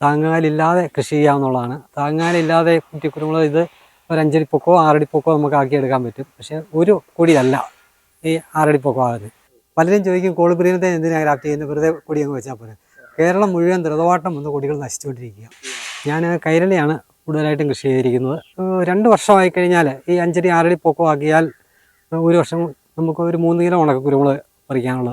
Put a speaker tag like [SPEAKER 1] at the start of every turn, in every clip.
[SPEAKER 1] താങ്ങാലില്ലാതെ കൃഷി ചെയ്യാവുന്നതാണ് താങ്ങാലില്ലാതെ കുറ്റിക്കുരുമുളക് ഇത് ഒരു അഞ്ചടി പൊക്കോ ആറടി പൊക്കോ നമുക്ക് ആക്കിയെടുക്കാൻ പറ്റും. പക്ഷേ ഒരു കൊടിയല്ല ഈ ആറടി പൊക്കോ ആകുന്നത് പലരും ചോദിക്കും കോളിബ്രീനത്തെ എന്തിനാണ് ഗ്രാഫ്റ്റ് ചെയ്യുന്നത് വെറുതെ കൊടി അങ്ങ് വെച്ചാൽ പോലെ കേരളം മുഴുവൻ ദ്രുതവാട്ടം വന്ന് കൊടികൾ നശിച്ചുകൊണ്ടിരിക്കുക. ഞാൻ കൈരളിയാണ് കൂടുതലായിട്ടും കൃഷി ചെയ്തിരിക്കുന്നത്. രണ്ട് വർഷമായി കഴിഞ്ഞാൽ ഈ അഞ്ചടി ആറടി പൊക്കോ ആക്കിയാൽ ഒരു വർഷം നമുക്ക് ഒരു മൂന്ന് കിലോ ഉണക്ക കുരുമുളക് പറിക്കാനുള്ള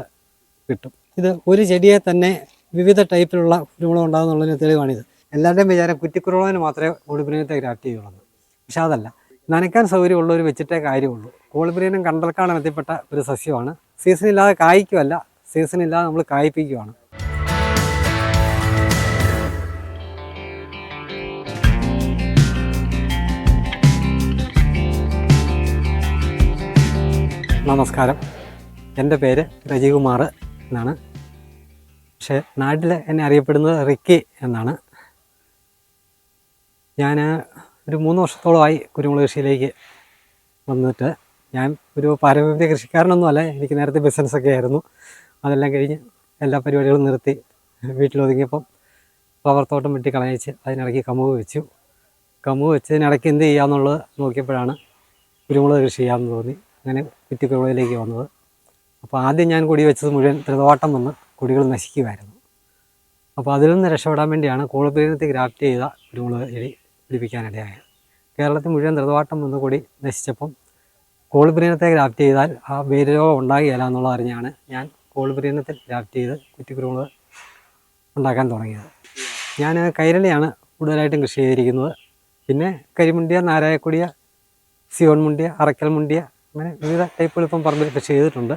[SPEAKER 1] കിട്ടും. ഇത് ഒരു ചെടിയെ തന്നെ വിവിധ ടൈപ്പിലുള്ള കുരുമുളക് ഉണ്ടാകുന്നുള്ളതിന് തെളിവാണിത്. എല്ലാവരുടെയും വിചാരം കുറ്റിക്കുരുമുളകിന് മാത്രമേ കോളിബ്രീനത്തെ ഗ്രാഫ്റ്റ് ചെയ്യുള്ളൂ പക്ഷെ അതല്ല നനയ്ക്കാൻ സൗകര്യമുള്ളവർ വെച്ചിട്ടേ കാര്യമുള്ളൂ. കോളിബ്രീനം കണ്ടൽക്കാണ് എത്തിപ്പെട്ട ഒരു സസ്യമാണ്. സീസൺ ഇല്ലാതെ കായ്ക്കുമല്ല സീസൺ ഇല്ലാതെ നമ്മൾ കായ്പ്പിക്കുവാണ് നമസ്കാരം. എന്റെ പേര് രജികുമാർ എന്നാണ്. പക്ഷേ നാട്ടിൽ എന്നെ അറിയപ്പെടുന്നത് റിക്കി എന്നാണ്. ഞാൻ ഒരു മൂന്ന് വർഷത്തോളമായി കുരുമുളക് കൃഷിയിലേക്ക് വന്നിട്ട്. ഞാൻ ഒരു പാരമ്പര്യ കൃഷിക്കാരനൊന്നുമല്ല എനിക്ക് നേരത്തെ ബിസിനസ്സൊക്കെ ആയിരുന്നു. അതെല്ലാം കഴിഞ്ഞ് എല്ലാ പരിപാടികളും നിർത്തി വീട്ടിലൊതുങ്ങിയപ്പം ഫ്ലവർ തോട്ടം വെട്ടി കളയിച്ച് അതിനിടയ്ക്ക് കമുക് വെച്ചു. കമുക് വെച്ചതിനിടയ്ക്ക് എന്ത് ചെയ്യാമെന്നുള്ളത് നോക്കിയപ്പോഴാണ് കുരുമുളക് കൃഷി ചെയ്യാമെന്ന് തോന്നി. അങ്ങനെ കുറ്റിക്കുരുമുളകിലേക്ക് വന്നത്. അപ്പോൾ ആദ്യം ഞാൻ കൂടി വെച്ചത് മുഴുവൻ ത്രിതോട്ടം വന്ന് കൊടികൾ നശിക്കുമായിരുന്നു. അപ്പോൾ അതിൽ നിന്ന് രക്ഷപ്പെടാൻ വേണ്ടിയാണ് കോളിപ്പീനത്തിൽ ഗ്രാഫ്റ്റ് ചെയ്ത കുരുമുളക് ചെടി പിടിപ്പിക്കാനിടയായത്. കേരളത്തിൽ മുഴുവൻ ധൃതവാട്ടം വന്ന് കൊടി നശിച്ചപ്പം കോളിപ്രീനത്തെ ഗ്രാഫ്റ്റ് ചെയ്താൽ ആ വേര് രോഗം ഉണ്ടാകുകയില്ല അറിഞ്ഞാണ് ഞാൻ കോളിപ്രീനത്തിൽ ഗ്രാഫ്റ്റ് ചെയ്ത് കുറ്റിക്കുരുമുളക് ഉണ്ടാക്കാൻ തുടങ്ങിയത്. ഞാൻ കൈരളിയാണ് കൂടുതലായിട്ടും കൃഷി ചെയ്തിരിക്കുന്നത്. പിന്നെ കരിമുണ്ടിയ നാരായക്കൊടിയ സിയോൺ മുണ്ടിയ അറക്കൽ മുണ്ടിയ അങ്ങനെ വിവിധ ടൈപ്പുകൾ ഇപ്പം പറമ്പിൽ കൃഷി ചെയ്തിട്ടുണ്ട്.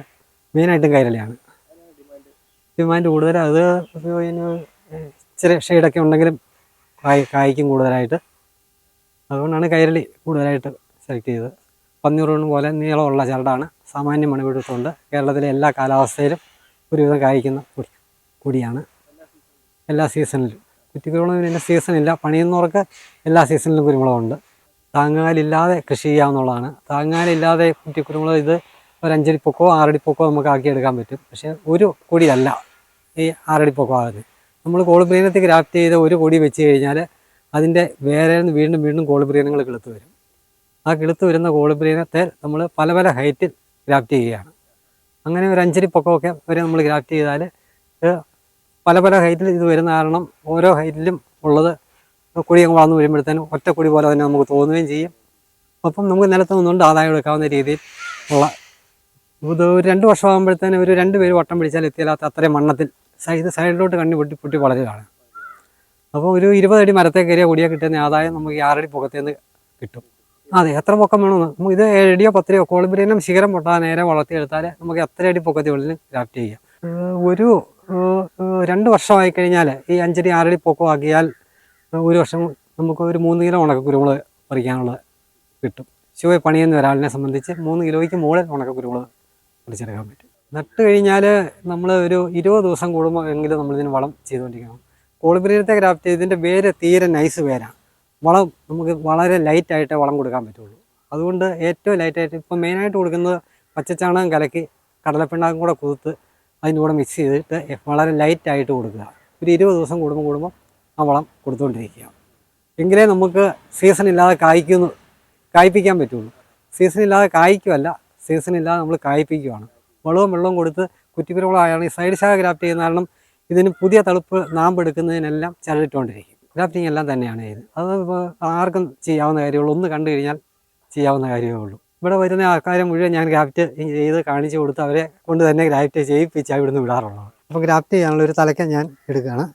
[SPEAKER 1] മെയിനായിട്ടും കൈരളിയാണ്. ഡിമാൻഡ് കൂടുതൽ. അത് ഇച്ചിരി ഷെയ്ഡൊക്കെ ഉണ്ടെങ്കിലും കായ് കായ്ക്കും കൂടുതലായിട്ട്. അതുകൊണ്ടാണ് കൈരളി കൂടുതലായിട്ട് സെലക്ട് ചെയ്തത്. പന്നിയൂറൂൺ പോലെ നീളമുള്ള ചരടാണ്. സാമാന്യ മണിപിടുത്തമുണ്ട്. കേരളത്തിലെ എല്ലാ കാലാവസ്ഥയിലും ഒരുവിധം കായ്ക്കുന്ന കൂടിയാണ്. എല്ലാ സീസണിലും കുറ്റിക്കുരുമുളകിന് പിന്നെ സീസണില്ല പണിയുന്നവർക്ക് എല്ലാ സീസണിലും കുരുമുളകുണ്ട്. താങ്ങാലില്ലാതെ കൃഷി ചെയ്യാവുന്നതാണ് താങ്ങാലില്ലാതെ കുറ്റിക്കുരുമുളക് ഇത് ഒരു അഞ്ചടി പൊക്കോ പൊക്കോ നമുക്ക് ആക്കിയെടുക്കാൻ പറ്റും. പക്ഷേ ഒരു കൊടിയല്ല. ഈ ആറടി പൊക്കമാകുന്നത് നമ്മൾ കോളിപ്രീനത്തെ ഗ്രാഫ്റ്റ് ചെയ്ത ഒരു കൊടി വെച്ച് കഴിഞ്ഞാൽ അതിന്റെ വേറെ നിന്ന് വീണ്ടും വീണ്ടും കോളിപ്രീനങ്ങൾ കിളുത്ത് വരും. ആ കിളുത്ത് വരുന്ന കോളിപ്രീനത്തെ നമ്മൾ പല പല ഹൈറ്റിൽ ഗ്രാഫ്റ്റ് ചെയ്യുകയാണ്. അങ്ങനെ ഒരു അഞ്ചരി പൊക്കമൊക്കെ വരെ നമ്മൾ ഗ്രാഫ്റ്റ് ചെയ്താൽ പല പല ഹൈറ്റിൽ ഇത് വരുന്ന കാരണം ഓരോ ഹൈറ്റിലും ഉള്ളത് കൊടി അങ്ങ് വളർന്നു വരുമ്പോഴത്തേനും ഒറ്റ കൊടി പോലെ തന്നെ നമുക്ക് തോന്നുകയും ചെയ്യും. അപ്പം നമുക്ക് നിലത്ത് നിന്നുകൊണ്ട് ആദായം എടുക്കാവുന്ന രീതിയിൽ ഉള്ള ഒരു രണ്ട് വർഷമാകുമ്പോഴത്തേനും ഒരു രണ്ട് പേര് വട്ടം പിടിച്ചാൽ എത്തിയാലാത്ത അത്രയും മണ്ണത്തിൽ സൈഡ് സൈഡിലോട്ട് കണ്ണി പൊട്ടി പൊട്ടി വളരുകയാണ്. അപ്പോൾ ഒരു ഇരുപതടി മരത്തെ കയറിയ കൂടിയാൽ കിട്ടുന്ന ആദായം നമുക്ക് ഈ ആറടി പൊക്കത്തേന്ന് കിട്ടും. അതെ എത്ര പൊക്കം വേണമെന്ന് ഇത് ഏഴടിയോ പത്തരയോ കോളിബ്രീനം ശിഖരം പൊട്ടാൻ നേരെ വളർത്തിയെടുത്താൽ നമുക്ക് എത്ര അടി പൊക്കത്തിനുള്ളിൽ ക്രാഫ്റ്റ് ചെയ്യാം. ഒരു രണ്ട് വർഷമായി കഴിഞ്ഞാൽ ഈ അഞ്ചടി ആറടി പൊക്കമാക്കിയാൽ ഒരു വർഷം നമുക്ക് ഒരു മൂന്ന് കിലോ ഉണക്ക കുരുമുളക് പറിക്കാനുള്ളത് കിട്ടും. ശിവ പണിയെന്ന് ഒരാളിനെ സംബന്ധിച്ച് മൂന്ന് കിലോയ്ക്ക് മുകളിൽ ഉണക്ക കുരുമുളക് പറിച്ചെടുക്കാൻ പറ്റും. നട്ട് കഴിഞ്ഞാൽ നമ്മൾ ഒരു ഇരുപത് ദിവസം കൂടുമ്പോൾ എങ്കിലും നമ്മളിതിന് വളം ചെയ്തുകൊണ്ടിരിക്കണം. കോളിബ്രീനത്തെ ഗ്രാഫ്റ്റ് ചെയ്തതിന്റെ വേര് തീരെ നൈസ് വേരാണ്. വളം നമുക്ക് വളരെ ലൈറ്റായിട്ടേ വളം കൊടുക്കാൻ പറ്റുള്ളൂ. അതുകൊണ്ട് ഏറ്റവും ലൈറ്റായിട്ട് ഇപ്പം മെയിനായിട്ട് കൊടുക്കുന്നത് പച്ചച്ചാണകം കലക്കി കടലപ്പിണ്ണാക്കും കൂടെ കുതിർത്ത് അതിന്റെ കൂടെ മിക്സ് ചെയ്തിട്ട് വളരെ ലൈറ്റായിട്ട് കൊടുക്കുക. ഒരു ഇരുപത് ദിവസം കൂടുമ്പോൾ കൂടുമ്പോൾ ആ വളം കൊടുത്തുകൊണ്ടിരിക്കുക. എങ്കിലേ നമുക്ക് സീസൺ ഇല്ലാതെ കായ്ക്കുന്നു കായ്പ്പിക്കാൻ പറ്റുള്ളൂ. സീസൺ ഇല്ലാതെ കായ്ക്കുമല്ല സീസൺ ഇല്ലാതെ നമ്മൾ കായ്പ്പിക്കുകയാണ് വളവും വെള്ളവും കൊടുത്ത് കുറ്റിക്കുരുമുളകായാണ് ഈ സൈഡ് ശാഖ ഗ്രാഫ്റ്റ് ചെയ്യുന്ന കാരണം ഇതിന് പുതിയ തളുപ്പ് നാമ്പെടുക്കുന്നതിനെല്ലാം ചരടിട്ടുകൊണ്ടിരിക്കും. ഗ്രാഫ്റ്റിംഗ് എല്ലാം തന്നെയാണ് ഇത്. അത് ആർക്കും ചെയ്യാവുന്ന കാര്യമുള്ളൂ. ഒന്ന് കണ്ടു കഴിഞ്ഞാൽ ചെയ്യാവുന്ന കാര്യമേ ഉള്ളൂ. ഇവിടെ വരുന്ന ആൾക്കാരെ മുഴുവൻ ഞാൻ ഗ്രാഫ്റ്റ് ചെയ്ത് കാണിച്ചു കൊടുത്ത് അവരെ കൊണ്ട് തന്നെ ഗ്രാഫ്റ്റ് ചെയ്യിപ്പിച്ച് ഇവിടുന്ന് വിടാറുള്ളത് അപ്പോൾ ഗ്രാഫ്റ്റ് ചെയ്യാനുള്ള ഒരു തലയ്ക്ക ഞാൻ എടുക്കുകയാണ്.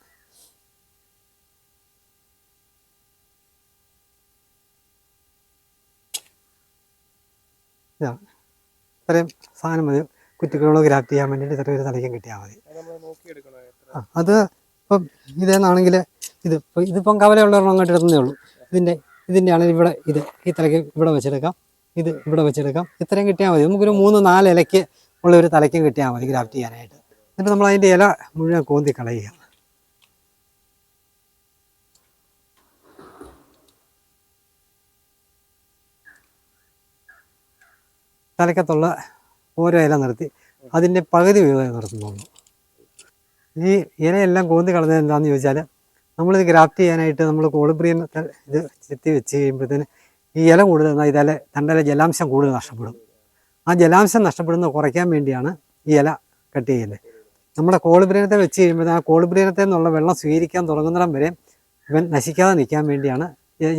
[SPEAKER 1] ഇതാണ്. ഇത്രയും സാധനം മതി. കുറ്റികളോട് ഗ്രാഫ്റ്റ് ചെയ്യാൻ വേണ്ടിയിട്ട് ചെറിയൊരു തലയ്ക്കും കിട്ടിയാൽ മതി. ആ, അത് ഇപ്പം ഇതേന്നാണെങ്കിൽ ഇത് ഇപ്പം ഇതിപ്പം കവലയുള്ളവരണം അങ്ങോട്ട് ഇടുന്നേ ഉള്ളൂ. ഇതിന്റെ ഇതിന്റെ ആണെങ്കിൽ ഇവിടെ ഇത്. ഈ തലയ്ക്ക് ഇവിടെ വെച്ചെടുക്കാം. ഇത് ഇവിടെ വെച്ചെടുക്കാം. ഇത്രയും കിട്ടിയാൽ മതി. നമുക്കൊരു മൂന്ന് നാല് ഇലയ്ക്ക് ഉള്ള ഒരു തലയ്ക്കും കിട്ടിയാൽ മതി ഗ്രാഫ്റ്റ് ചെയ്യാനായിട്ട്. എന്നിട്ട് നമ്മൾ അതിന്റെ ഇല മുഴുവൻ കോന്തി കളയുക. തലക്കത്തുള്ള ഓരോ ഇല നിർത്തി അതിന്റെ പകുതി വീതം നിർത്തുന്നുള്ളൂ. ഈ ഇലയെല്ലാം കോന്തി കളഞ്ഞത് എന്താണെന്ന് ചോദിച്ചാൽ നമ്മളിത് ഗ്രാഫ്റ്റ് ചെയ്യാനായിട്ട് നമ്മൾ കോളിബ്രിയൻ ഇത് ചെത്തി വെച്ച് കഴിയുമ്പോഴത്തേന് ഈ ഇല കൂടുതൽ എന്നാൽ ഇതിലെ തണ്ടിലെ ജലാംശം കൂടുതൽ നഷ്ടപ്പെടും. ആ ജലാംശം നഷ്ടപ്പെടുന്നത് കുറയ്ക്കാൻ വേണ്ടിയാണ് ഈ ഇല കട്ട് ചെയ്യുന്നത്. നമ്മുടെ കോളിബ്രിയനത്തെ വെച്ച് കഴിയുമ്പോൾ ആ കോളിബ്രിയനത്തെ നിന്നുള്ള വെള്ളം സ്വീകരിക്കാൻ തുടങ്ങുന്നിടം വരെ ഇവൻ നശിക്കാതെ നിൽക്കാൻ വേണ്ടിയാണ്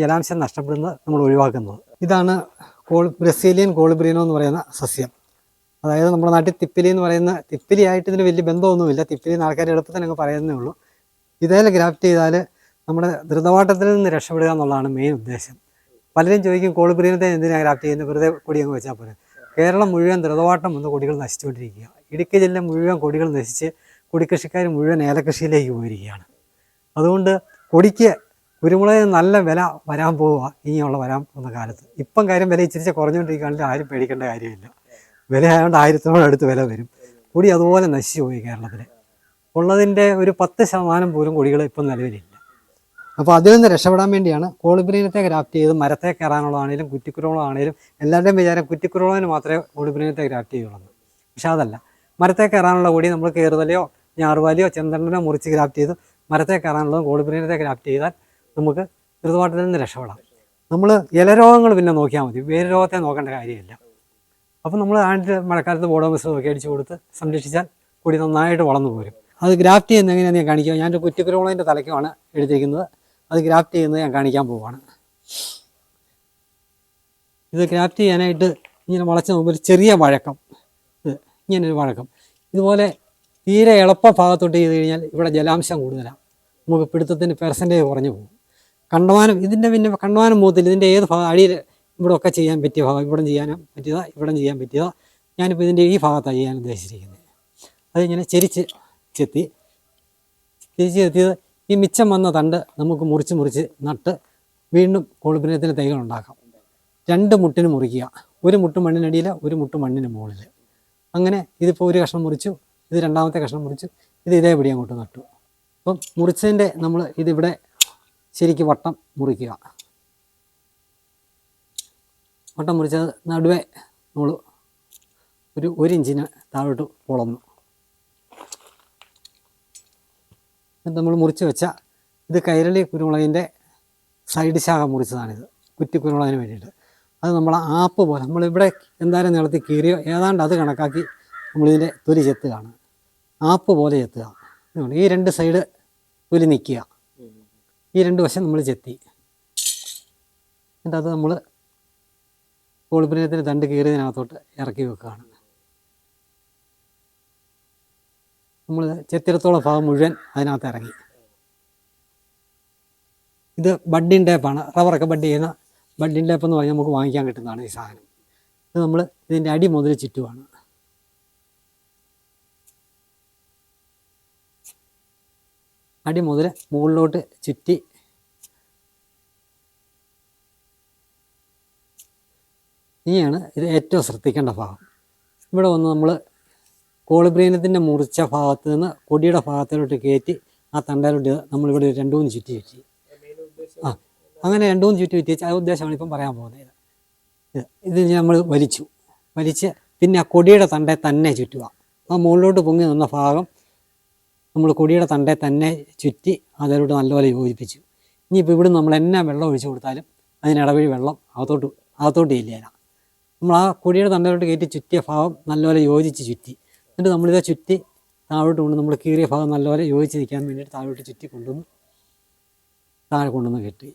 [SPEAKER 1] ജലാംശം നഷ്ടപ്പെടുന്നത് നമ്മൾ ഒഴിവാക്കുന്നത്. ഇതാണ് കോൾ ബ്രസീലിയൻ കോളിബ്രീനോ എന്ന് പറയുന്ന സസ്യം. അതായത് നമ്മുടെ നാട്ടിൽ തിപ്പിലി എന്ന് പറയുന്ന തിപ്പിലി ആയിട്ട് ഇതിന് വലിയ ബന്ധമൊന്നുമില്ല. തിപ്പിലി എന്ന് ആൾക്കാർ എളുപ്പത്തിൽ അങ്ങ് പറയുന്നേ ഉള്ളൂ. ഇതേൽ ഗ്രാഫ്റ്റ് ചെയ്താൽ നമ്മുടെ ധൃതവാട്ടത്തിൽ നിന്ന് രക്ഷപ്പെടുക എന്നുള്ളതാണ് മെയിൻ ഉദ്ദേശം. പലരും ചോദിക്കും കോളിബ്രീനത്തെ എന്തിനാണ് ഗ്രാഫ്റ്റ് ചെയ്യുന്നത് വെറുതെ കൊടി അങ്ങ് വെച്ചാൽ പോലെ കേരളം മുഴുവൻ ധൃതവാട്ടം വന്ന് കൊടികൾ നശിച്ചുകൊണ്ടിരിക്കുക ഇടുക്കി ജില്ല മുഴുവൻ കൊടികൾ നശിച്ച് കൊടിക്കൃഷിക്കാർ മുഴുവൻ ഏലകൃഷിയിലേക്ക് പോയിരിക്കുകയാണ്. അതുകൊണ്ട് കൊടിക്ക് കുരുമുളകിന് നല്ല വില വരാൻ പോവുക ഇനിയുള്ള വരാൻ പോകുന്ന കാലത്ത്. ഇപ്പം കാര്യം വില ഇച്ചിരിച്ച് കുറഞ്ഞുകൊണ്ടിരിക്കുകയാണെങ്കിൽ ആരും പേടിക്കേണ്ട കാര്യമില്ല. വില ആയതുകൊണ്ട് അടുത്ത് വില വരും. കൊടി അതുപോലെ നശിച്ചു പോയി കേരളത്തിൽ ഉള്ളതിന്റെ ഒരു പത്ത് ശതമാനം പോലും കൊടികൾ ഇപ്പം നിലവിലില്ല. അപ്പോൾ അതിൽ നിന്ന് രക്ഷപ്പെടാൻ വേണ്ടിയാണ് കോളിബ്രീനത്തെ ഗ്രാഫ്റ്റ് ചെയ്ത് മരത്തെ കയറാനുള്ളതാണേലും കുറ്റിക്കുരുളാണേലും എല്ലാവരുടെയും വിചാരം കുറ്റിക്കുരുളവിന് മാത്രമേ കോളിബ്രീനത്തെ ഗ്രാഫ്റ്റ് ചെയ്യുള്ളൂ. പക്ഷെ അതല്ല. മരത്തെ കയറാനുള്ള കൊടി നമ്മൾ കയറുതലയോ ഞാറുവാലിയോ ചെന്തണ്ടനോ മുറിച്ച് ഗ്രാഫ്റ്റ് ചെയ്ത് മരത്തെ കയറാനുള്ളതും കോളിബ്രീനത്തെ ഗ്രാഫ്റ്റ് ചെയ്താൽ നമുക്ക് ഋതുവാട്ടത്തിൽ നിന്ന് രക്ഷപ്പെടാം. നമ്മൾ ഇലരോഗങ്ങൾ പിന്നെ നോക്കിയാൽ മതി. വേര് രോഗത്തെ നോക്കേണ്ട കാര്യമില്ല. അപ്പോൾ നമ്മൾ ആണ്ട് മഴക്കാലത്ത് ബോഡോ മിശ്രം ഒക്കെ അടിച്ചു കൊടുത്ത് സംരക്ഷിച്ചാൽ കൂടി നന്നായിട്ട് വളർന്നു പോരും. അത് ഗ്രാഫ്റ്റ് ചെയ്യുന്ന എങ്ങനെയാണ് ഞാൻ കാണിക്കുക ഞാൻ കുറ്റിക്കുരുളതിന്റെ തലയ്ക്കുമാണ് എടുത്തിരിക്കുന്നത്. അത് ഗ്രാഫ്റ്റ് ചെയ്യുന്നത് ഞാൻ കാണിക്കാൻ പോവുകയാണ് ഇത് ഗ്രാഫ്റ്റ് ചെയ്യാനായിട്ട് ഇങ്ങനെ വളച്ച് നോക്കുമ്പോൾ ഒരു ചെറിയ വഴക്കം. ഇത് ഇങ്ങനൊരു വഴക്കം. ഇതുപോലെ തീരെ എളുപ്പ ഭാഗത്തോട്ട് ചെയ്ത് കഴിഞ്ഞാൽ ഇവിടെ ജലാംശം കൂടുതലാണ് നമുക്ക് പിടുത്തത്തിന് പെർസെന്റേജ് കുറഞ്ഞു പോകും. കണ്ടമാനം ഇതിന്റെ പിന്നെ കണ്ടമാനം മൂത്തിൽ ഇതിന്റെ ഏത് ഭാഗം അടിയിൽ ഇവിടെ ഒക്കെ ചെയ്യാൻ പറ്റിയ ഭാഗം ഇവിടെ ചെയ്യാനും പറ്റിയതാ ഇവിടെ ചെയ്യാൻ പറ്റിയതാ. ഞാനിപ്പോൾ ഇതിന്റെ ഈ ഭാഗത്താണ് ചെയ്യാൻ ഉദ്ദേശിച്ചിരിക്കുന്നത്. അതിങ്ങനെ ചെരിച്ച് ചെത്തി തിരിച്ച് ചെത്തിയത് ഈ മിച്ചം വന്ന തണ്ട് നമുക്ക് മുറിച്ച് മുറിച്ച് നട്ട് വീണ്ടും കോളിപ്പിനത്തിന് തൈകൾ ഉണ്ടാക്കാം. രണ്ട് മുട്ടിന് മുറിക്കുക. ഒരു മുട്ട് മണ്ണിനടിയിൽ ഒരു മുട്ട് മണ്ണിന് മുകളിൽ അങ്ങനെ ഇതിപ്പോൾ ഒരു കഷ്ണം മുറിച്ചു ഇത് രണ്ടാമത്തെ കഷ്ണം മുറിച്ചു ഇത് ഇതേപടി അങ്ങോട്ട് നട്ടു. അപ്പം മുറിച്ചതിന്റെ നമ്മൾ ഇതിവിടെ ശരിക്ക് വട്ടം മുറിക്കുക. വട്ടം മുറിച്ച നടുവേ നമ്മൾ ഒരു ഒരു ഇഞ്ചിന് താഴോട്ട് പൊളന്നു. എന്നിട്ട് നമ്മൾ മുറിച്ച് വെച്ച ഇത് കൈരളി കുരുമുളകിന്റെ സൈഡ് ശാഖ മുറിച്ചതാണിത്. കുറ്റി കുരുമുളകിന് വേണ്ടിയിട്ട്. അത് നമ്മൾ ആപ്പ് പോലെ നമ്മളിവിടെ എന്തായാലും നീളത്തിൽ കീറിയോ ഏതാണ്ട് അത് കണക്കാക്കി നമ്മളിതിന്റെ തൊലി ചെത്തുകയാണ്. ആപ്പ് പോലെ ചെത്തുക. ഈ രണ്ട് സൈഡ് തൊലി നിൽക്കുക. ഈ രണ്ട് വശം നമ്മൾ ചെത്തി. എന്നിട്ട് അത് നമ്മൾ കോളിപ്പിനത്തിന് തണ്ട് കീറിയതിനകത്തോട്ട് ഇറക്കി വെക്കുകയാണ്. നമ്മൾ ചെത്തിടത്തോളം ഭാഗം മുഴുവൻ അതിനകത്ത് ഇറങ്ങി. ഇത് ബഡ്ഡിൻ ടേപ്പാണ്. റബ്ബറൊക്കെ ബഡ് ചെയ്യുന്ന ബഡ്ഡിൻ ടേപ്പ് എന്ന് പറഞ്ഞാൽ നമുക്ക് വാങ്ങിക്കാൻ കിട്ടുന്നതാണ് ഈ സാധനം. ഇത് നമ്മൾ ഇതിന്റെ അടി മുതൽ ചുറ്റുമാണ് അടി മുതൽ മുകളിലോട്ട് ചുറ്റി. ഇനിയാണ് ഇത് ഏറ്റവും ശ്രദ്ധിക്കേണ്ട ഭാഗം. ഇവിടെ വന്ന് നമ്മൾ കോളിബ്രീനത്തിന്റെ മുറിച്ച ഭാഗത്ത് നിന്ന് കൊടിയുടെ ഭാഗത്തിലോട്ട് കയറ്റി ആ തണ്ടയിലോട്ട് നമ്മളിവിടെ രണ്ടു മൂന്ന് ചുറ്റി ചുറ്റി ആ അങ്ങനെ രണ്ടു മൂന്ന് ചുറ്റി ചുറ്റി വെച്ച് ആ ഉദ്ദേശമാണ് ഇപ്പം പറയാൻ പോകുന്നത്. ഇത് നമ്മൾ വലിച്ചു. വലിച്ച് പിന്നെ ആ കൊടിയുടെ തണ്ടേ തന്നെ ചുറ്റുക. ആ മുകളിലോട്ട് പൊങ്ങി നിന്ന ഭാഗം നമ്മൾ കൊടിയുടെ തണ്ടെ തന്നെ ചുറ്റി അതിലോട്ട് നല്ലപോലെ യോജിപ്പിച്ചു. ഇനിയിപ്പോൾ ഇവിടെ നമ്മൾ എന്നാ വെള്ളം ഒഴിച്ചു കൊടുത്താലും അതിനിടവഴി വെള്ളം അകത്തോട്ട് അകത്തോട്ട് ഇല്ല നമ്മൾ ആ കൊടിയുടെ തണ്ടയിലോട്ട് കയറ്റി ചുറ്റിയ ഭാഗം നല്ലപോലെ യോജിച്ച് ചുറ്റി. എന്നിട്ട് നമ്മളിതാ ചുറ്റി താഴോട്ട് കൊണ്ട് നമ്മൾ കീറിയ ഭാഗം നല്ലപോലെ യോജിച്ച് നിൽക്കാൻ വേണ്ടിയിട്ട് താഴോട്ട് ചുറ്റി കൊണ്ടുവന്ന് താഴെ കൊണ്ടുവന്ന് കെട്ടി.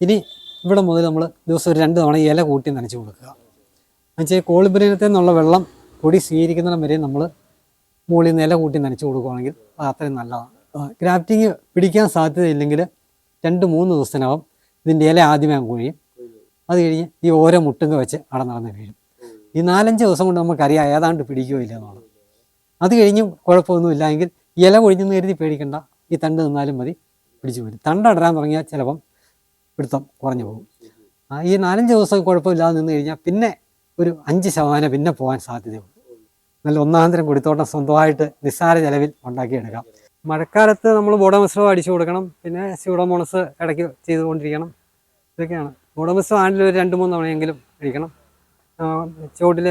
[SPEAKER 1] ഇനി ഇവിടെ മുതൽ നമ്മൾ ദിവസം ഒരു രണ്ട് തവണ ഇല കൂട്ടി നനച്ച് കൊടുക്കുക. എന്നുവെച്ചാൽ കോളിബ്രീനത്തിൽ നിന്നുള്ള വെള്ളം പൊടി സ്വീകരിക്കുന്നിടം വരെ നമ്മൾ മുകളിൽ നില കൂട്ടി നനച്ച് കൊടുക്കുകയാണെങ്കിൽ അത് അത്രയും നല്ലതാണ്. ഗ്രാഫ്റ്റിങ് പിടിക്കാൻ സാധ്യതയില്ലെങ്കിൽ രണ്ട് മൂന്ന് ദിവസത്തിനകം ഇതിന്റെ ഇല ആദ്യമേ കുഴിയും. അത് കഴിഞ്ഞ് ഈ ഓരോ മുട്ടുങ്ക വെച്ച് അവിടെ നടന്ന് വീഴും. ഈ നാലഞ്ച് ദിവസം കൊണ്ട് നമുക്കറിയാം ഏതാണ്ട് പിടിക്കുകയോ ഇല്ലെന്നാണ് അത് കഴിഞ്ഞും കുഴപ്പമൊന്നും ഇല കൊഴിഞ്ഞെന്ന് കരുതി പേടിക്കണ്ട. ഈ തണ്ട് നിന്നാലും മതി പിടിച്ചു വരും തണ്ട് അടരാൻ തുടങ്ങിയാൽ ചിലപ്പം പിടുത്തം കുറഞ്ഞു പോകും. ഈ നാലഞ്ച് ദിവസം കുഴപ്പമില്ലാതെ നിന്ന് കഴിഞ്ഞാൽ പിന്നെ ഒരു അഞ്ച് ശതമാനം പിന്നെ പോകാൻ സാധ്യതയുള്ളൂ നല്ല ഒന്നാന്തരം കുടിത്തോട്ടം സ്വന്തമായിട്ട് നിസ്സാര ചെലവിൽ ഉണ്ടാക്കിയെടുക്കാം. മഴക്കാലത്ത് നമ്മൾ ബോഡോമിശ്രം അടിച്ചു കൊടുക്കണം. പിന്നെ സ്യൂഡോമോണസ് ഇടയ്ക്ക് ചെയ്തുകൊണ്ടിരിക്കണം. ഇതൊക്കെയാണ്. ബോഡോമിശ്രം ആണ്ടിൽ ഒരു രണ്ട് മൂന്ന് തവണയെങ്കിലും അടിക്കണം ചുവട്ടിൽ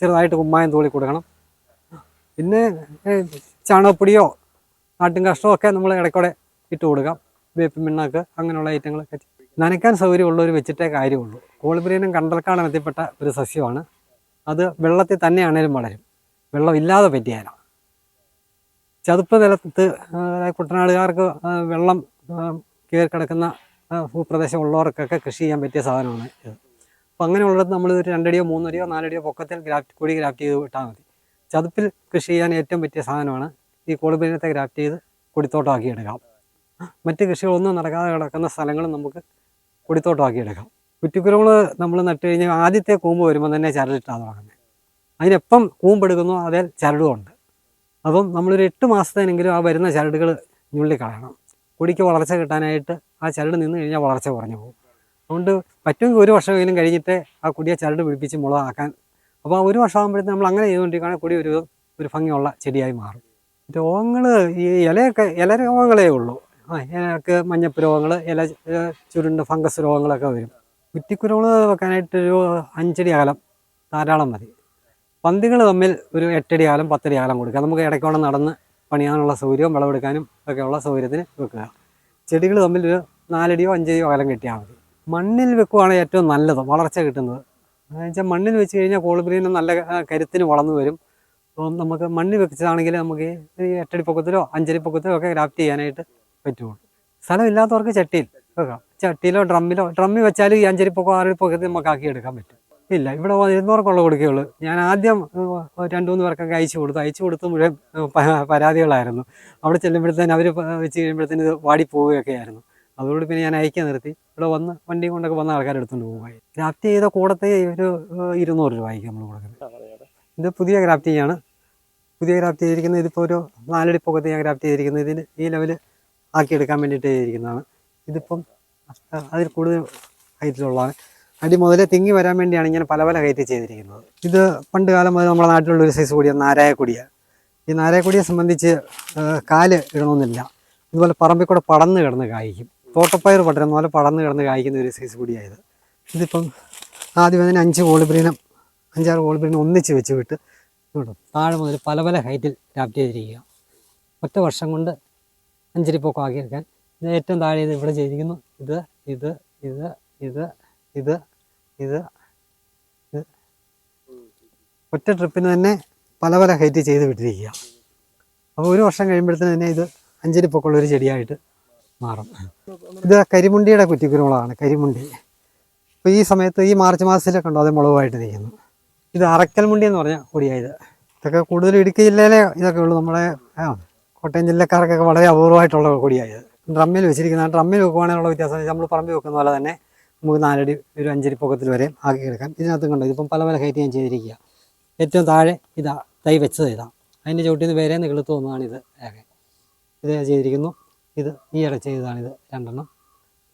[SPEAKER 1] ചെറുതായിട്ട് കുമ്മായം തൂളി കൊടുക്കണം. പിന്നെ ചാണകപ്പൊടിയോ നാട്ടും കഷ്ടമോ ഒക്കെ നമ്മൾ ഇടയ്ക്കൂടെ ഇട്ട് കൊടുക്കാം. വേപ്പ് മിണ്ണാക്ക് അങ്ങനെയുള്ള ഐറ്റങ്ങളൊക്കെ. നനയ്ക്കാൻ സൗകര്യമുള്ളവർ വെച്ചിട്ടേ കാര്യമുള്ളൂ. കോളിബ്രീനും കണ്ടൽക്കാടനത്തിൽപ്പെട്ട ഒരു സസ്യമാണ്. അത് വെള്ളത്തിൽ തന്നെയാണേലും വളരും. വെള്ളം ഇല്ലാതെ പറ്റിയാലും? ചതുപ്പ് നിലത്ത് കുട്ടനാടുകാർക്ക് വെള്ളം കയറി കിടക്കുന്ന ഭൂപ്രദേശം ഉള്ളവർക്കൊക്കെ കൃഷി ചെയ്യാൻ പറ്റിയ സാധനമാണ് ഇത്. അപ്പം അങ്ങനെയുള്ളത് നമ്മൾ ഒരു രണ്ടടിയോ മൂന്നടിയോ നാലടിയോ പൊക്കത്തിൽ ഗ്രാഫ്റ്റ് കൂടി ഗ്രാഫ്റ്റ് ചെയ്ത് വിട്ടാൽ മതി. ചതുപ്പിൽ കൃഷി ചെയ്യാൻ ഏറ്റവും പറ്റിയ സാധനമാണ് ഈ കൊടുമ്പിനത്തെ ഗ്രാഫ്റ്റ് ചെയ്ത് കൊടിത്തോട്ടമാക്കി എടുക്കാം. മറ്റ് കൃഷികളൊന്നും നടക്കാതെ കിടക്കുന്ന സ്ഥലങ്ങളും നമുക്ക് കൊടിത്തോട്ടമാക്കി എടുക്കാം. കുറ്റിക്കുരുമുളക് നമ്മൾ നട്ട് കഴിഞ്ഞാൽ ആദ്യത്തെ കൂമ്പ് വരുമ്പോൾ തന്നെ ചരടിട്ടാണ് തുടങ്ങുന്നത് അതിനെപ്പം കൂമ്പെടുക്കുന്നു അതിൽ ചരടുമുണ്ട് അപ്പം നമ്മളൊരു എട്ട് മാസത്തേനെങ്കിലും ആ വരുന്ന ചരടുകൾ ഞുള്ളിക്കളയണം. കുടിക്ക് വളർച്ച കിട്ടാനായിട്ട് ആ ചരട് നിന്ന് കഴിഞ്ഞാൽ വളർച്ച കുറഞ്ഞു പോകും. അതുകൊണ്ട് പറ്റുമെങ്കിൽ ഒരു വർഷമെങ്കിലും കഴിഞ്ഞിട്ട് ആ കൊടിയെ ചരട് പിടിപ്പിച്ച് മുളകാക്കാൻ അപ്പോൾ ആ ഒരു വർഷം ആകുമ്പോഴത്തേക്കും നമ്മൾ അങ്ങനെ ചെയ്തുകൊണ്ടിരിക്കുകയാണെങ്കിൽ കുടി ഒരു ഒരു ഭംഗിയുള്ള ചെടിയായി മാറും. രോഗങ്ങൾ ഈ ഇലയൊക്കെ ഇല രോഗങ്ങളേ ഉള്ളൂ. ആ ഇലക്ക് മഞ്ഞപ്പ് രോഗങ്ങൾ ഇല ചുരുണ്ട് ഫംഗസ് രോഗങ്ങളൊക്കെ വരും. കുറ്റിക്കുരുമുളക് വെക്കാനായിട്ടൊരു അഞ്ചടി അകലം ധാരാളം മതി. പന്തികൾ തമ്മിൽ ഒരു എട്ടടി അകലം പത്തടി അകലം കൊടുക്കുക. നമുക്ക് ഇടയ്ക്കോടെ നടന്ന് പണിയാനുള്ള സൗകര്യവും വിളവെടുക്കാനും ഒക്കെയുള്ള സൗകര്യത്തിന് വെക്കുക. ചെടികൾ തമ്മിൽ ഒരു നാലടിയോ അഞ്ചടിയോ അകലം കിട്ടിയാൽ മതി. മണ്ണിൽ വെക്കുവാണ് ഏറ്റവും നല്ലത് വളർച്ച കിട്ടുന്നത്. എന്ന് വെച്ചാൽ മണ്ണിൽ വെച്ച് കഴിഞ്ഞാൽ കോളിബ്രീനും നല്ല കരുത്തിന് വളർന്നു വരും. അപ്പം നമുക്ക് മണ്ണിൽ വെച്ചതാണെങ്കിൽ നമുക്ക് ഈ എട്ടടി പൊക്കത്തിലോ അഞ്ചടി പൊക്കത്തിലോ ഒക്കെ ഗ്രാഫ്റ്റ് ചെയ്യാനായിട്ട് പറ്റുള്ളൂ. സ്ഥലമില്ലാത്തവർക്ക് ചട്ടിയിൽ വെക്കാം. ചട്ടിയിലോ ഡ്രമ്മിലോ ഡ്രമ്മിൽ വെച്ചാൽ ഈ അഞ്ചടി പൊക്കം ആറടി പൊക്കത്തിൽ നമുക്ക് ആക്കി എടുക്കാൻ പറ്റും. ഇല്ല ഇവിടെ ഇരുന്നൂറക്കുള്ള കൊടുക്കുകയുള്ളൂ. ഞാൻ ആദ്യം രണ്ടു മൂന്ന് പേർക്കൊക്കെ അയച്ചു കൊടുത്തു. അയച്ചു കൊടുത്ത് മുഴുവൻ പരാതികളായിരുന്നു. അവിടെ ചെല്ലുമ്പോഴത്തേന് അവർ വെച്ച് കഴിയുമ്പോഴത്തേന് ഇത് വാടി പോവുകയൊക്കെ ആയിരുന്നു അതുകൊണ്ട് പിന്നെ ഞാൻ അയക്കാൻ നിർത്തി. ഇവിടെ വന്ന് വണ്ടി കൊണ്ടൊക്കെ വന്ന ആൾക്കാർ എടുത്തുകൊണ്ട് പോകുമായി ഗ്രാഫ്റ്റ് ചെയ്ത കൂടത്തെ ഒരു ഇരുന്നൂറ് രൂപയ്ക്ക് നമ്മൾ കൊടുക്കുന്നത്. ഇത് പുതിയ ഗ്രാഫ്റ്റ് ആണ് പുതിയ ഗ്രാഫ്റ്റ് ചെയ്തിരിക്കുന്നത് ഇതിപ്പോൾ ഒരു നാലടി പൊക്കത്ത് ഞാൻ ഗ്രാഫ്റ്റ് ചെയ്തിരിക്കുന്നത്. ഇതിന് ഈ ലെവൽ ആക്കിയെടുക്കാൻ വേണ്ടിയിട്ട് ചെയ്തിരിക്കുന്നതാണ് ഇതിപ്പം അതിൽ കൂടുതൽ ഹൈറ്റിലുള്ളതാണ്. അടി മുതലേ തിങ്ങി വരാൻ വേണ്ടിയാണ് ഇങ്ങനെ പല പല ഹൈറ്റ് ചെയ്തിരിക്കുന്നത്. ഇത് പണ്ട് കാലം മുതൽ നമ്മുടെ നാട്ടിലുള്ള ഒരു സൈസ് കൊടിയാണ് നാരായക്കൊടിയാണ് ഈ നാരായക്കൊടിയെ സംബന്ധിച്ച് കാൽ ഇടണമെന്നില്ല. ഇതുപോലെ പറമ്പിൽ കൂടെ പടന്ന് കിടന്ന് കായ്ക്കും. തോട്ടപ്പയർ പടരുന്ന പോലെ പടന്ന് കിടന്ന് കായ്ക്കുന്ന ഒരു സൈസ് കൂടിയായത്. ഇതിപ്പം ആദ്യം അതിന് അഞ്ച് കോളിബ്രീനം അഞ്ചാറ് കോളിബ്രീനം ഒന്നിച്ച് വെച്ച് വിട്ട് വിടും താഴെ മുതൽ പല പല ഹൈറ്റിൽ ഗ്രാഫ്റ്റ് ചെയ്തിരിക്കുക. ഒറ്റ വർഷം കൊണ്ട് അഞ്ചരിപ്പൊക്കെ പൊക്കം ആക്കിയെടുക്കാൻ ഏറ്റവും താഴെ ഇവിടെ ചെയ്തിരിക്കുന്നു. ഇത് ഇത് ഇത് ഇത് ഇത് ഇത് ഒറ്റ ട്രിപ്പിന് തന്നെ പല പല ഹൈറ്റ് ചെയ്ത് വിട്ടിരിക്കുക. അപ്പോൾ ഒരു വർഷം കഴിയുമ്പോഴത്തേന് തന്നെ ഇത് അഞ്ചരി പൊക്കമുള്ള ഒരു ചെടിയായിട്ട് മാറും. ഇത് കരിമുണ്ടിയുടെ കുറ്റിക്കുരുമുളകാണ് കരിമുണ്ടി. അപ്പോൾ ഈ സമയത്ത് ഈ മാർച്ച് മാസത്തിലൊക്കെ ഉണ്ടോ അത് മുളകുമായിട്ട് നിൽക്കുന്നു ഇത് അറക്കൽ മുണ്ടി എന്ന് പറഞ്ഞ കൊടിയായത് ഇതൊക്കെ കൂടുതലും ഇടുക്കി ജില്ലയിലെ ഇതൊക്കെ ഉള്ളൂ. നമ്മുടെ കോട്ടയം ജില്ലക്കാർക്കൊക്കെ വളരെ അപൂർവമായിട്ടുള്ള കൊടിയായത് ഡ്രമ്മിൽ വെച്ചിരിക്കുന്ന ഡ്രമ്മിൽ വെക്കുവാണെന്നുള്ള വ്യത്യാസം നമ്മൾ പറമ്പിൽ വെക്കുന്ന പോലെ തന്നെ നമുക്ക് നാലടി ഒരു അഞ്ചടി പൊക്കത്തിൽ വരെ ആക്കി എടുക്കാം. ഇതിനകത്തും കണ്ടോ ഇതിപ്പം പല പല ഹൈറ്റ് ഞാൻ ചെയ്തിരിക്കുക. ഏറ്റവും താഴെ ഇതാ തൈ വെച്ചത് ഇതാ. അതിന്റെ ചുവട്ടിൽ നിന്ന് വേറെ കിളുത്ത് വന്നതാണിത് ഏക ഇത് ചെയ്തിരിക്കുന്നു. ഇത് ഈ ഇട ചെയ്തതാണിത് രണ്ടെണ്ണം.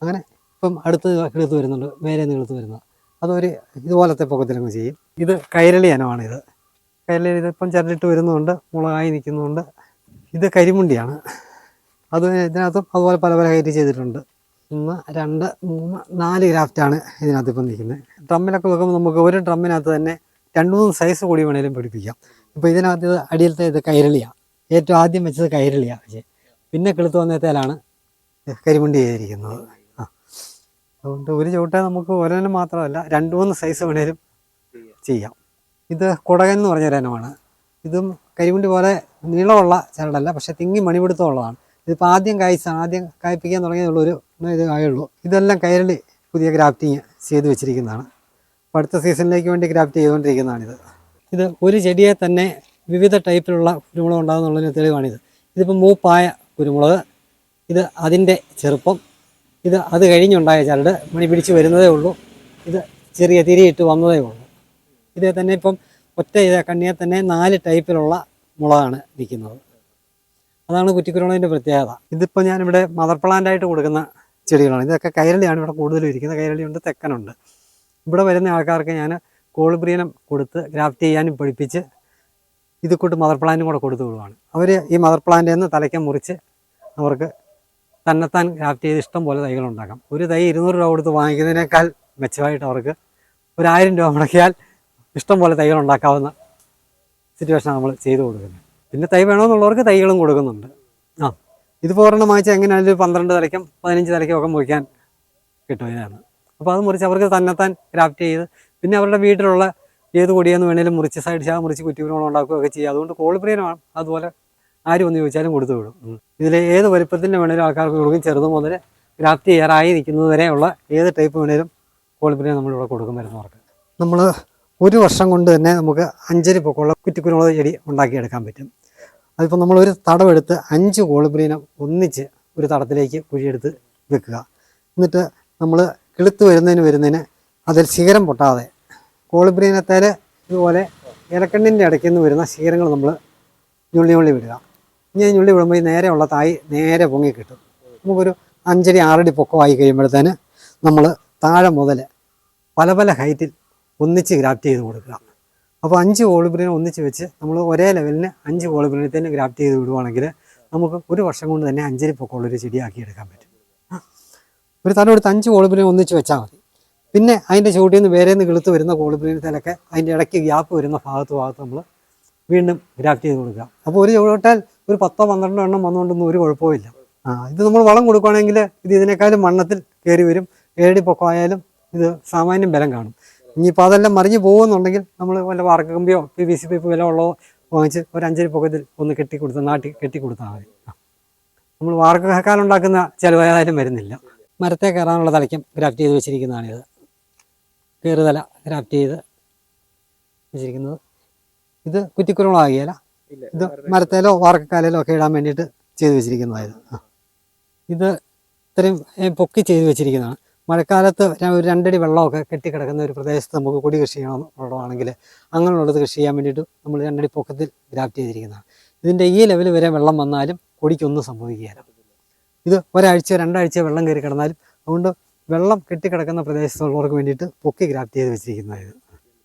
[SPEAKER 1] അങ്ങനെ ഇപ്പം അടുത്ത് കിളുത്ത് വരുന്നുണ്ട്. വേറെ കിളുത്ത് വരുന്നത് അതൊരു ഇതുപോലത്തെ പൊക്കത്തിലങ്ങ് ചെയ്യും. ഇത് കൈരളി ഇനമാണ് ഇത് കൈരളി ഇതിപ്പം ചരലിട്ട് വരുന്നുണ്ട്. മുളകായി നിൽക്കുന്നുണ്ട്. ഇത് കരിമുണ്ടിയാണ്. അത് ഇതിനകത്തും അതുപോലെ പല പല കയറ്റി ചെയ്തിട്ടുണ്ട്. ഒന്ന് രണ്ട് മൂന്ന് നാല് ഗ്രാഫ്റ്റാണ് ഇതിനകത്ത് ഇപ്പം നിൽക്കുന്നത്. ഡ്രമ്മിലൊക്കെ വെക്കുമ്പോൾ നമുക്ക് ഒരു ഡ്രമ്മിനകത്ത് തന്നെ രണ്ട് മൂന്ന് സൈസ് കൂടി വേണേലും പിടിപ്പിക്കാം. ഇപ്പോൾ ഇതിനകത്ത് ഇത് അടിയിലത്തെ ഇത് കൈരളിയാണ് ഏറ്റവും ആദ്യം വെച്ചത് കൈരളിയാണ് പക്ഷേ പിന്നെ കിളുത്ത് വന്നത്തേലാണ് കരിമുണ്ടി ചെയ്തിരിക്കുന്നത്. ആ. അതുകൊണ്ട് ഒരു ചവിട്ട നമുക്ക് ഒരെണ്ണം മാത്രമല്ല രണ്ട് മൂന്ന് സൈസ് വേണേലും ചെയ്യാം. ഇത് കുടകൻ എന്ന് പറഞ്ഞ ഇനമാണ് ഇതും കരിമുണ്ടി പോലെ നീളമുള്ള ചരടല്ല പക്ഷേ തിങ്ങി മണിപിടുത്തമുള്ളതാണ്. ഇതിപ്പോൾ ആദ്യം കായ്ച്ചാണ് ആദ്യം കായ്പ്പിക്കാൻ തുടങ്ങിയതുള്ളൂ ഒരു ഇത് ആയുള്ളൂ. ഇതെല്ലാം കയറിൽ പുതിയ ഗ്രാഫ്റ്റിങ് ചെയ്ത് വെച്ചിരിക്കുന്നതാണ്. അപ്പോൾ അടുത്ത സീസണിലേക്ക് വേണ്ടി ഗ്രാഫ്റ്റ് ചെയ്തുകൊണ്ടിരിക്കുന്നതാണിത്. ഇത് ഒരു ചെടിയെ തന്നെ വിവിധ ടൈപ്പിലുള്ള കുരുമുളക് ഉണ്ടാകുന്നുള്ളതിന് തെളിവാണിത്. ഇതിപ്പോൾ മൂപ്പായ കുരുമുളക് ഇത് അതിന്റെ ചെറുപ്പം ഇത് അത് കഴിഞ്ഞുണ്ടായ ചരട് മണി പിടിച്ച് വരുന്നതേ ഉള്ളൂ. ഇത് ചെറിയ തിരിയിട്ട് വന്നതേ ഉള്ളൂ. ഇതേ തന്നെ ഇപ്പം ഒറ്റ കണ്ണിയെ തന്നെ നാല് ടൈപ്പിലുള്ള മുളകാണ് നിൽക്കുന്നത് അതാണ് കുറ്റിക്കുരുമുളകിന്റെ പ്രത്യേകത. ഇതിപ്പോൾ ഞാനിവിടെ മദർ പ്ലാന്റായിട്ട് കൊടുക്കുന്ന ചെടികളാണ്. ഇതൊക്കെ കൈരളിയാണ്. ഇവിടെ കൂടുതലും ഇരിക്കുന്നത് കൈരളിയുണ്ട് തെക്കനുണ്ട്. ഇവിടെ വരുന്ന ആൾക്കാർക്ക് ഞാൻ കോളിബ്രീനം കൊടുത്ത് ഗ്രാഫ്റ്റ് ചെയ്യാനും പഠിപ്പിച്ച് ഇത് കൂട്ട് മദർ പ്ലാന്റും കൂടെ കൊടുത്തു വിടുവാണ്. അവർ ഈ മദർ പ്ലാന്റിൽ നിന്ന് തലയ്ക്ക മുറിച്ച് അവർക്ക് തന്നെത്താൻ ഗ്രാഫ്റ്റ് ചെയ്ത് ഇഷ്ടം പോലെ തൈകൾ ഉണ്ടാക്കാം. ഒരു തൈ ഇരുന്നൂറ് രൂപ കൊടുത്ത് വാങ്ങിക്കുന്നതിനേക്കാൾ മെച്ചമായിട്ട് അവർക്ക് ഒരായിരം രൂപ മുടക്കിയാൽ ഇഷ്ടം പോലെ തൈകൾ ഉണ്ടാക്കാവുന്ന സിറ്റുവേഷനാണ് നമ്മൾ ചെയ്തു കൊടുക്കുന്നത്. പിന്നെ തൈ വേണമെന്നുള്ളവർക്ക് തൈകളും കൊടുക്കുന്നുണ്ട്. ആ ഇത് ഒരെണ്ണം വാങ്ങിച്ചാൽ എങ്ങനെയായാലും പന്ത്രണ്ട് തലയ്ക്കും പതിനഞ്ച് തലയ്ക്കും ഒക്കെ മുറിക്കാൻ കിട്ടും ഇതിനാണ് അപ്പോൾ അത് മുറിച്ച് അവർക്ക് തന്നെത്താൻ ക്രാഫ്റ്റ് ചെയ്ത് പിന്നെ അവരുടെ വീട്ടിലുള്ള ഏത് കൊടിയെന്ന് വേണേലും മുറിച്ച് സൈഡ് ശാ മുറിച്ച് കുറ്റിക്കുരുമുളക് ഉണ്ടാക്കുകയൊക്കെ ചെയ്യുക അതുകൊണ്ട് കോളിപ്രിയനാണ് അതുപോലെ ആരും ഒന്ന് ചോദിച്ചാലും കൊടുത്തു വിടും. ഇതിൽ ഏത് വലിപ്പത്തിന്റെ വേണേലും ആൾക്കാർക്ക് കൊടുക്കും. ചെറുത് മുതൽ ക്രാഫ്റ്റ് ചെയ്യാറായി നിൽക്കുന്നത് വരെയുള്ള ഏത് ടൈപ്പ് വേണേലും കോളിപ്രിയ നമ്മളിവിടെ കൊടുക്കും വരുന്നവർക്ക്. നമ്മൾ ഒരു വർഷം കൊണ്ട് തന്നെ നമുക്ക് അഞ്ചരി പൊക്കമുള്ള കുറ്റിക്കുരുമുളക് ചെടി ഉണ്ടാക്കിയെടുക്കാൻ പറ്റും. അതിപ്പോൾ നമ്മളൊരു തടമെടുത്ത് അഞ്ച് കോളിബ്രീനെ ഒന്നിച്ച് ഒരു തടത്തിലേക്ക് കുഴിയെടുത്ത് വെക്കുക. എന്നിട്ട് നമ്മൾ കിളുത്ത് വരുന്നതിന് വരുന്നതിന് അതിൽ ശിഖരം പൊട്ടാതെ കോളിബ്രീനത്തേൽ ഇതുപോലെ ഇലക്കണ്ണിന്റെ ഇടയ്ക്ക് നിന്ന് വരുന്ന ശിഖരങ്ങൾ നമ്മൾ ഞുള്ളി ഞുള്ളി വിടുക. ഇനി ഞുള്ളി വിടുമ്പോൾ ഈ നേരെയുള്ള തായി നേരെ പൊങ്ങി കിട്ടും. നമുക്കൊരു അഞ്ചടി ആറടി പൊക്കമായി കഴിയുമ്പോഴത്തേന് നമ്മൾ താഴെ മുതൽ പല പല ഹൈറ്റിൽ ഒന്നിച്ച് ഗ്രാഫ്റ്റ് ചെയ്ത് കൊടുക്കുക. അപ്പോൾ അഞ്ച് കോളിബ്രീനെ ഒന്നിച്ച് വെച്ച് നമ്മൾ ഒരേ ലെവലിന് അഞ്ച് കോളിബ്രീനെ തന്നെ ഗ്രാഫ്റ്റ് ചെയ്ത് വിടുവാണെങ്കിൽ നമുക്ക് ഒരു വർഷം കൊണ്ട് തന്നെ അഞ്ചരി പൊക്കമുള്ളൊരു ചെടിയാക്കി എടുക്കാൻ പറ്റും. ഒരു തല എടുത്ത് അഞ്ച് കോളിബ്രീനെ ഒന്നിച്ച് വെച്ചാൽ മതി. പിന്നെ അതിന്റെ ചുവട്ടിൽ നിന്ന് വേറെ നിന്ന് കിളുത്ത് വരുന്ന കോളിബ്രീനത്തിലൊക്കെ അതിന്റെ ഇടയ്ക്ക് ഗ്യാപ്പ് വരുന്ന ഭാഗത്ത് ഭാഗത്ത് നമ്മൾ വീണ്ടും ഗ്രാഫ്റ്റ് ചെയ്ത് കൊടുക്കുക. അപ്പോൾ ഒരു ചുവട്ടാൽ ഒരു പത്തോ പന്ത്രണ്ടോ എണ്ണം വന്നുകൊണ്ടൊന്നും ഒരു കുഴപ്പമില്ല ആ ഇത് നമ്മൾ വളം കൊടുക്കുകയാണെങ്കിൽ ഇത് ഇതിനേക്കാളും മണ്ണത്തിൽ കയറി വരും. ഏഴടി പൊക്കമായാലും ഇത് സാമാന്യം ബലം കാണും. ഇനിയിപ്പോൾ അതെല്ലാം മറിഞ്ഞു പോകുന്നുണ്ടെങ്കിൽ നമ്മൾ വല്ല വാർക്ക കമ്പിയോ പി വി സി പൈപ്പ് വില ഉള്ളതോ വാങ്ങിച്ച് ഒരു അഞ്ചര പൊക്കത്തിൽ ഒന്ന് കെട്ടി കൊടുത്ത് നാട്ടിൽ കെട്ടി കൊടുത്താൽ മതി. നമ്മൾ വാർക്കക്കാലം ഉണ്ടാക്കുന്ന ചിലവായാലും വരുന്നില്ല. മരത്തെ കയറാനുള്ള തലയ്ക്കും ഗ്രാഫ്റ്റ് ചെയ്ത് വെച്ചിരിക്കുന്നതാണിത് കയറുതല ഗ്രാഫ്റ്റ് ചെയ്ത് വെച്ചിരിക്കുന്നത്. ഇത് കുറ്റിക്കുരുളാകിയല്ല ഇത് മരത്തേലോ വാർക്കക്കാലിലോ ഒക്കെ ഇടാൻ വേണ്ടിയിട്ട് ചെയ്ത് വെച്ചിരിക്കുന്നതായത്. ഇത് ഇത്രയും പൊക്കി ചെയ്ത് വെച്ചിരിക്കുന്നതാണ്. മഴക്കാലത്ത് ഒരു രണ്ടടി വെള്ളമൊക്കെ കെട്ടിക്കിടക്കുന്ന ഒരു പ്രദേശത്ത് നമുക്ക് കൊടി കൃഷി ചെയ്യണമെന്നുള്ളതാണെങ്കിൽ അങ്ങനെയുള്ളത് കൃഷി ചെയ്യാൻ വേണ്ടിയിട്ട് നമ്മൾ രണ്ടടി പൊക്കത്തിൽ ഗ്രാഫ്റ്റ് ചെയ്തിരിക്കുന്നതാണ്. ഇതിന്റെ ഈ ലെവൽ വരെ വെള്ളം വന്നാലും കൊടിക്കൊന്നും സംഭവിക്കുകയില്ല. ഇത് ഒരാഴ്ച രണ്ടാഴ്ച വെള്ളം കയറി കിടന്നാലും അതുകൊണ്ട് വെള്ളം കെട്ടിക്കിടക്കുന്ന പ്രദേശത്തുള്ളവർക്ക് വേണ്ടിയിട്ട് പൊക്കി ഗ്രാഫ്റ്റ് ചെയ്ത് വെച്ചിരിക്കുന്നതായത്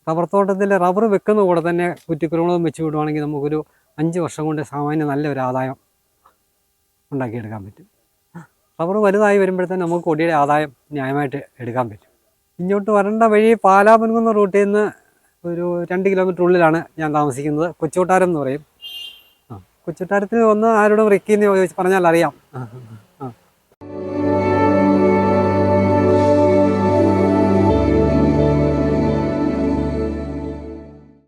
[SPEAKER 1] റബ്ബർ തോട്ടത്തിൽ റബ്ബർ വെക്കുന്ന കൂടെ തന്നെ കുറ്റിക്കുരുമുളകും വെച്ച് വിടുവാണെങ്കിൽ നമുക്കൊരു അഞ്ച് വർഷം കൊണ്ട് സാമാന്യം നല്ലൊരു ആദായം ഉണ്ടാക്കിയെടുക്കാൻ പറ്റും. റബ്ബർ വലുതായി വരുമ്പോഴത്തേന് നമുക്ക് കൊടിയുടെ ആദായം ന്യായമായിട്ട് എടുക്കാൻ പറ്റും. ഇങ്ങോട്ട് വരേണ്ട വഴി പാലാപൻകുന്ന റൂട്ടിൽ നിന്ന് ഒരു രണ്ട് കിലോമീറ്റർ ഉള്ളിലാണ് ഞാൻ താമസിക്കുന്നത്. കൊച്ചുകൊട്ടാരം എന്ന് പറയും. ആ കൊച്ചുകൊട്ടാരത്തിൽ വന്ന് ആരോടും റിക്കിന്ന് പറഞ്ഞാൽ അറിയാം.